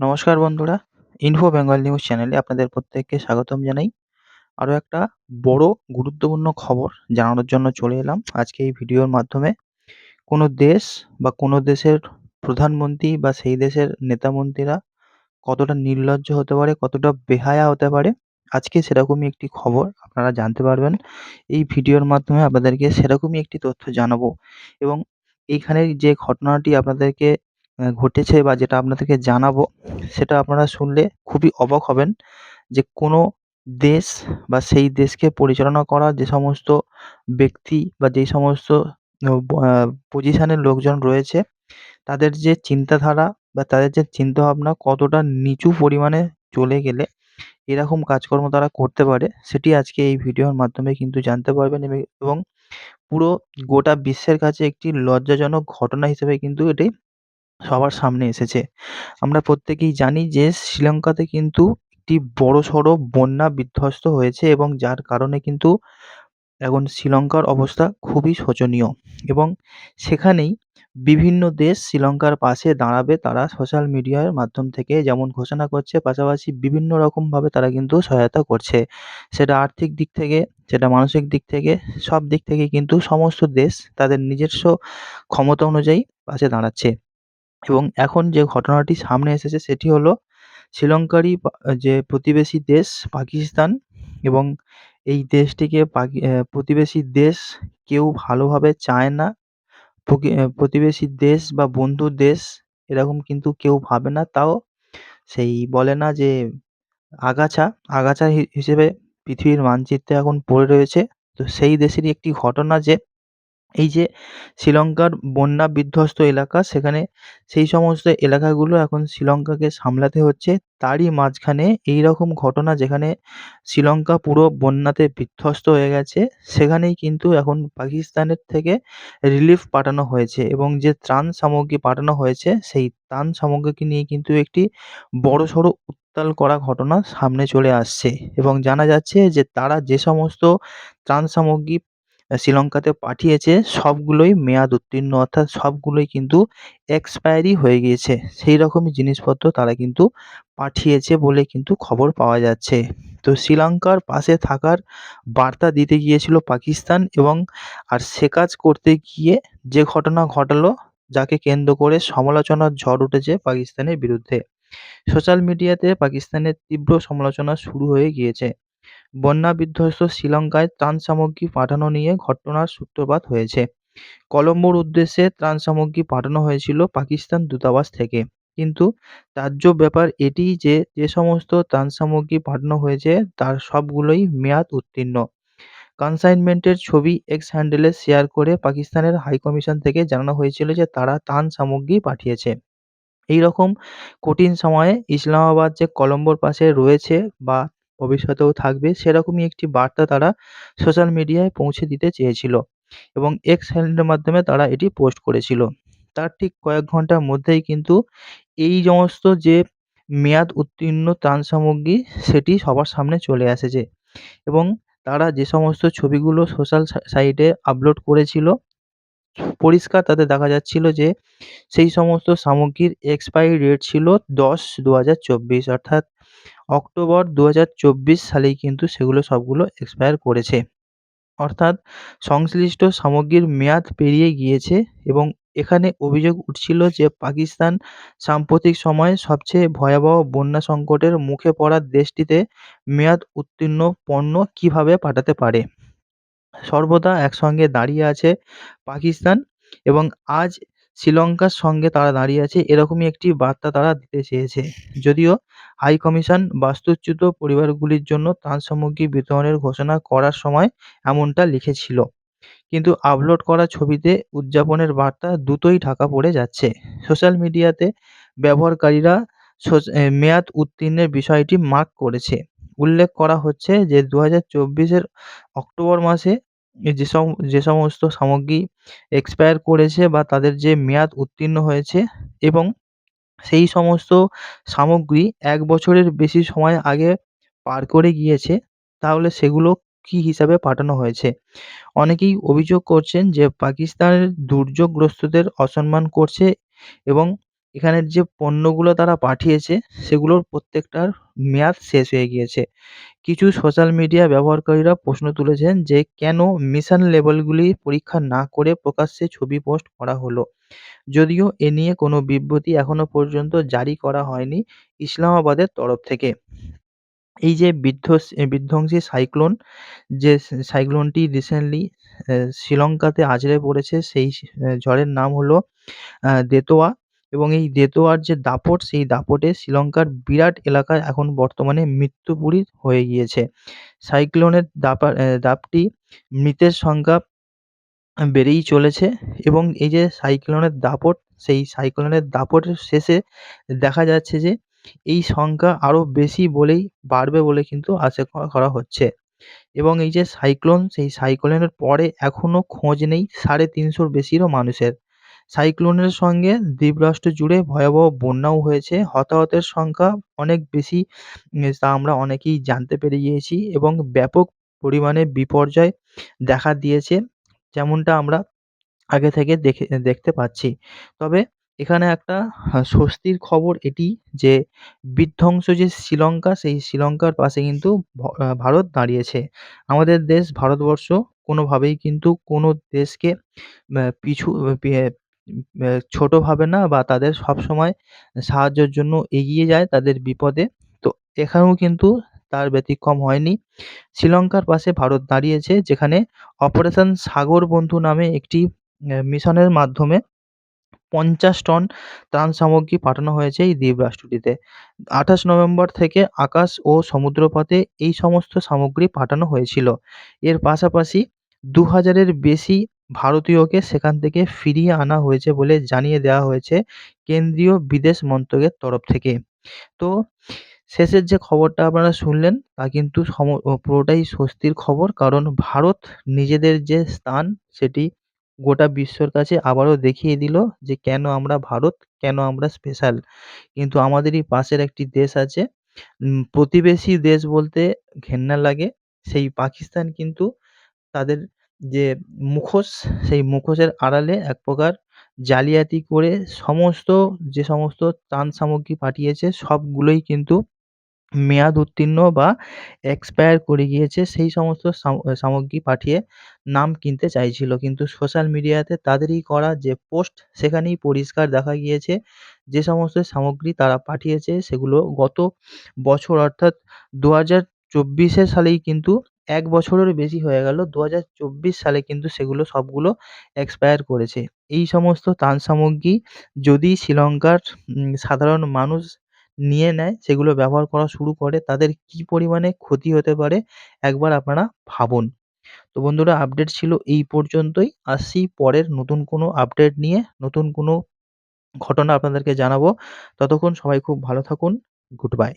নমস্কার বন্ধুরা info Bengal news চ্যানেলে আপনাদের প্রত্যেককে স্বাগতম জানাই। আরও একটা বড় গুরুত্বপূর্ণ খবর জানানোর জন্য চলে এলাম আজকে এই ভিডিওর মাধ্যমে। কোনো দেশ বা কোনো দেশের প্রধানমন্ত্রী বা সেই দেশের নেতা মন্ত্রীরা কতটা নির্লজ্জ হতে পারে, কতটা বেহায়া হতে পারে, আজকে সেরকমই একটি খবর আপনারা জানতে পারবেন। এই ভিডিওর মাধ্যমে আপনাদেরকে সেরকমই একটি তথ্য জানাব এবং এইখানে যে ঘটনাটি আপনাদেরকে ঘটেছে বা যেটা আপনাদেরকে জানাব, সেটা আপনারা শুনলে খুবই অবাক হবেন যে কোনো দেশ বা সেই দেশকে পরিচালনা করা যে সমস্ত ব্যক্তি বা যেই সমস্ত পজিশনের লোকজন রয়েছে, তাদের যে চিন্তাধারা বা তাদের যে চিন্তাভাবনা কতটা নিচু পরিমাণে চলে গেলে এরকম কাজকর্ম তারা করতে পারে, সেটি আজকে এই ভিডিওর মাধ্যমে কিন্তু জানতে পারবেন এবং পুরো গোটা বিশ্বের কাছে একটি লজ্জাজনক ঘটনা হিসেবে কিন্তু এটি সবার সামনে এসেছে। আমরা প্রত্যেকেই জানি যে শ্রীলঙ্কাতে কিন্তু একটি বড়সড় বন্যা বিধ্বস্ত হয়েছে এবং যার কারণে কিন্তু এখন শ্রীলঙ্কার অবস্থা খুবই শোচনীয় এবং সেখানেই বিভিন্ন দেশ শ্রীলঙ্কার পাশে দাঁড়াবে। তারা সোশ্যাল মিডিয়ার মাধ্যম থেকে যেমন ঘোষণা করছে, পাশাপাশি বিভিন্ন রকমভাবে তারা কিন্তু সহায়তা করছে। সেটা আর্থিক দিক থেকে, সেটা মানসিক দিক থেকে, সব দিক থেকে কিন্তু সমস্ত দেশ তাদের নিজস্ব ক্ষমতা অনুযায়ী পাশে দাঁড়াচ্ছে। এবং এখন যে ঘটনাটি সামনে এসেছে সেটি হলো শ্রীলঙ্কারই যে প্রতিবেশী দেশ পাকিস্তান এবং এই দেশটিকে পাকি প্রতিবেশী দেশ কেউ ভালোভাবে চায় না। প্রতিবেশী দেশ বা বন্ধু দেশ এরকম কিন্তু কেউ ভাবে না। তাও সেই বলে না যে আগাছা আগাছা হিসেবে পৃথিবীর মানচিত্রে এখন পড়ে রয়েছে। তো সেই দেশেরই একটি ঘটনা যে এই যে শ্রীলঙ্কার বন্যা বিধ্বস্ত এলাকা, সেখানে সেই সমস্ত এলাকাগুলো এখন শ্রীলঙ্কাকে সামলাতে হচ্ছে। তারই মাঝখানে এই রকম ঘটনা যেখানে শ্রীলঙ্কা পুরো বন্যাতে বিধ্বস্ত হয়ে গেছে, সেখানেই কিন্তু এখন পাকিস্তানের থেকে রিলিফ পাঠানো হয়েছে এবং যে ত্রাণ সামগ্রী পাঠানো হয়েছে, সেই ত্রাণ সামগ্রীকে নিয়ে কিন্তু একটি বড়সড় উত্তাল করা ঘটনা সামনে চলে আসছে এবং জানা যাচ্ছে যে তারা যে সমস্ত ত্রাণ সামগ্রী শ্রীলঙ্কাতে পাঠিয়েছে, সবগুলোই মেয়াদ উত্তীর্ণ, অর্থাৎ সবগুলোই কিন্তু এক্সপায়ারি হয়ে গিয়েছে। সেই রকমই জিনিসপত্র তারা কিন্তু পাঠিয়েছে বলে কিন্তু খবর পাওয়া যাচ্ছে। তো শ্রীলঙ্কার পাশে থাকার বার্তা দিতে গিয়েছিল পাকিস্তান এবং, আর সে কাজ করতে গিয়ে যে ঘটনা ঘটালো, যাকে কেন্দ্র করে সমালোচনার ঝড় উঠেছে পাকিস্তানের বিরুদ্ধে। সোশ্যাল মিডিয়াতে পাকিস্তানের তীব্র সমালোচনা শুরু হয়ে গিয়েছে। বন্যা বিধ্বস্ত শ্রীলঙ্কায় ত্রাণ সামগ্রী পাঠানো নিয়ে ঘটনার সূত্রপাত হয়েছে। কলম্বোর উদ্দেশ্যে ত্রাণ সামগ্রী পাঠানো হয়েছিল পাকিস্তান দূতাবাস থেকে। কিন্তু তাজ্য ব্যাপার এটিই যে যে সমস্ত ত্রাণ সামগ্রী পাঠানো হয়েছে, তার সবগুলোই মেয়াদ উত্তীর্ণ। কনসাইনমেন্টের ছবি এক্স হ্যান্ডেলে শেয়ার করে পাকিস্তানের হাইকমিশন থেকে জানানো হয়েছিল যে, তারা ত্রাণ সামগ্রী পাঠিয়েছে। এই রকম কঠিন সময়ে ইসলামাবাদ যে কলম্বোর পাশে রয়েছে বা ভবিষ্যতেও থাকবে, সেরকমই একটি বার্তা তারা সোশ্যাল মিডিয়ায় পৌঁছে দিতে চেয়েছিল এবং এক্স হ্যান্ডেলের মাধ্যমে তারা এটি পোস্ট করেছিল। তার ঠিক কয়েক ঘণ্টার মধ্যেই কিন্তু এই সমস্ত যে মেয়াদ উত্তীর্ণ ত্রাণ সামগ্রী, সেটি সবার সামনে চলে এসেছে এবং তারা যে সমস্ত ছবিগুলো সোশ্যাল সাইটে আপলোড করেছিল, পরিষ্কার তাতে দেখা যাচ্ছিল যে সেই সমস্ত সামগ্রীর এক্সপায়ারি ডেট ছিল দশ দু হাজার চব্বিশ, অর্থাৎ অক্টোবর দু হাজার চব্বিশ সালেই কিন্তু সেগুলো সবগুলো এক্সপায়ার করেছে। অর্থাৎ সংশ্লিষ্ট সামগ্রীর মেয়াদ পেরিয়ে গিয়েছে এবং এখানে অভিযোগ উঠছিল যে পাকিস্তান সাম্প্রতিক সময়ে সবচেয়ে ভয়াবহ বন্যা সংকটের মুখে পড়া দেশটিতে মেয়াদ উত্তীর্ণ পণ্য কীভাবে পাঠাতে পারে? সর্বদা একসঙ্গে দাঁড়িয়ে আছে পাকিস্তান এবং আজ শ্রীলঙ্কার সঙ্গে তারা দাঁড়িয়ে আছে, এরকমই একটি বার্তা তারা দিতে চেয়েছে। যদিও হাই কমিশন বাস্তুচ্যুত পরিবারগুলির জন্য ত্রাণ সামগ্রী বিতরণের ঘোষণা করার সময় এমনটা লিখেছিল। কিন্তু আপলোড করা ছবিতে উদযাপনের বার্তা দ্রুতই ঢাকা পড়ে যাচ্ছে। সোশ্যাল মিডিয়াতে ব্যবহারকারীরা মেয়াদ উত্তীর্ণের বিষয়টি মার্ক করেছে। উল্লেখ করা হচ্ছে যে দু হাজার চব্বিশের অক্টোবর মাসে যে সম, যে সমস্ত সামগ্রী এক্সপায়ার করেছে বা তাদের যে মেয়াদ উত্তীর্ণ হয়েছে এবং সেই সমস্ত সামগ্রী এক বছরের বেশি সময় আগে পার করে গিয়েছে, তাহলে সেগুলো কী হিসাবে পাঠানো হয়েছে? অনেকেই অভিযোগ করছেন যে পাকিস্তানের দুর্যোগগ্রস্তদের অসম্মান করছে এবং এখানের যে পণ্যগুলো তারা পাঠিয়েছে, সেগুলোর প্রত্যেকটার মেয়াদ শেষ হয়ে গিয়েছে। কিছু সোশ্যাল মিডিয়া ব্যবহারকারীরা প্রশ্ন তুলেছেন যে, কেন মিশন লেবেলগুলি পরীক্ষা না করে প্রকাশ্যে ছবি পোস্ট করা হলো? যদিও এ নিয়ে কোনো বিবৃতি এখনও পর্যন্ত জারি করা হয়নি ইসলামাবাদের তরফ থেকে। এই যে বিধ্বস, বিধ্বংসী সাইক্লোন যে সাইক্লোনটি রিসেন্টলি শ্রীলঙ্কাতে আছড়ে পড়েছে, সেই ঝড়ের নাম হলো দেতোয়া এবং এই দেতোয়ার যে দাপট, সেই দাপটে শ্রীলঙ্কার বিরাট এলাকায় এখন বর্তমানে মৃত্যুপুরী হয়ে গিয়েছে। সাইক্লোনের দাপা দাপটি মৃতের সংখ্যা বেড়েই চলেছে এবং এই যে সাইক্লোনের দাপট, সেই সাইক্লোনের দাপটের শেষে দেখা যাচ্ছে যে এই সংখ্যা আরও বেশি বলেই বাড়বে বলে কিন্তু আশা করা হচ্ছে এবং এই যে সাইক্লোন, সেই সাইক্লোনের পরে এখনও খোঁজ নেই, সাড়ে তিনশোর বেশিরও মানুষের। সাইক্লোনের সঙ্গে দ্বীপরাষ্ট্র জুড়ে ভয়াবহ বন্যাও হয়েছে। হতাহতের সংখ্যা অনেক বেশি তা আমরা অনেকেই জানতে পেরে গিয়েছি এবং ব্যাপক পরিমাণে বিপর্যয় দেখা দিয়েছে, যেমনটা আমরা আগে থেকে দেখে, দেখতে পাচ্ছি। তবে এখানে একটা স্বস্তির খবর এটি যে, বিধ্বংস যে শ্রীলঙ্কা, সেই শ্রীলঙ্কার পাশে কিন্তু ভারত দাঁড়িয়েছে। আমাদের দেশ ভারতবর্ষ কোনোভাবেই কিন্তু কোনো দেশকে পিছু ছোট ভাবে না বা তাদের সবসময় সাহায্যের জন্য এগিয়ে যায় তাদের বিপদে। তো এখানেও কিন্তু তার ব্যতিক্রম হয়নি। শ্রীলঙ্কার পাশে ভারত দাঁড়িয়েছে, যেখানে অপারেশন সাগর বন্ধু নামে একটি মিশনের মাধ্যমে ৫০ টন ত্রাণ সামগ্রী পাঠানো হয়েছে এই দ্বীপরাষ্ট্রটিতে। ২৮ নভেম্বর থেকে আকাশ ও সমুদ্রপথে এই সমস্ত সামগ্রী পাঠানো হয়েছিল। এর পাশাপাশি দু হাজারের বেশি ভারতীয়কে সেখান থেকে ফিরিয়ে আনা হয়েছে বলে জানিয়ে দেওয়া হয়েছে কেন্দ্রীয় বিদেশ মন্ত্রকের তরফ থেকে। তো শেষের যে খবরটা আপনারা শুনলেন তা কিন্তু সম পুরোটাই স্বস্তির খবর। কারণ ভারত নিজেদের যে স্থান সেটি গোটা বিশ্বর কাছে আবারও দেখিয়ে দিল যে কেন আমরা ভারত, কেন আমরা স্পেশাল। কিন্তু আমাদেরই পাশের একটি দেশ আছে প্রতিবেশী দেশ বলতে ঘেন্না লাগে। সেই পাকিস্তান কিন্তু তাদের যে মুখোশ, সেই মুখোশের আড়ালে এক প্রকার জালিয়াতি করে সমস্ত, যে সমস্ত ত্রাণ সামগ্রী পাঠিয়েছে, সবগুলোই কিন্তু মেয়াদ উত্তীর্ণ বা এক্সপায়ার করে গিয়েছে সেই সমস্ত সামগ্রী পাঠিয়ে নাম কিনতে চাইছিল। কিন্তু সোশ্যাল মিডিয়াতে তাদেরই করা যে পোস্ট সেখানেই পরিষ্কার দেখা গিয়েছে যে সমস্ত সামগ্রী তারা পাঠিয়েছে, সেগুলো গত বছর অর্থাৎ ২০২৪ এর সালেই কিন্তু ১ বছরের বেশি হয়ে গেল। ২০২৪ সালে কিন্তু সেগুলো সবগুলো এক্সপায়ার করেছে। এই সমস্ত ত্রাণ সামগ্রী যদি শ্রীলঙ্কার সাধারণ মানুষ নিয়ে নেয় সেগুলো ব্যবহার করা শুরু করে তাদের কী পরিমাণে ক্ষতি হতে পারে একবার আপনারা ভাবুন। তো বন্ধুরা আপডেট ছিল এই পর্যন্তই। আসছি পরের নতুন কোনো আপডেট নিয়ে, নতুন কোনো ঘটনা আপনাদেরকে জানাব। ততক্ষণ সবাই খুব ভালো থাকুন। Good bye.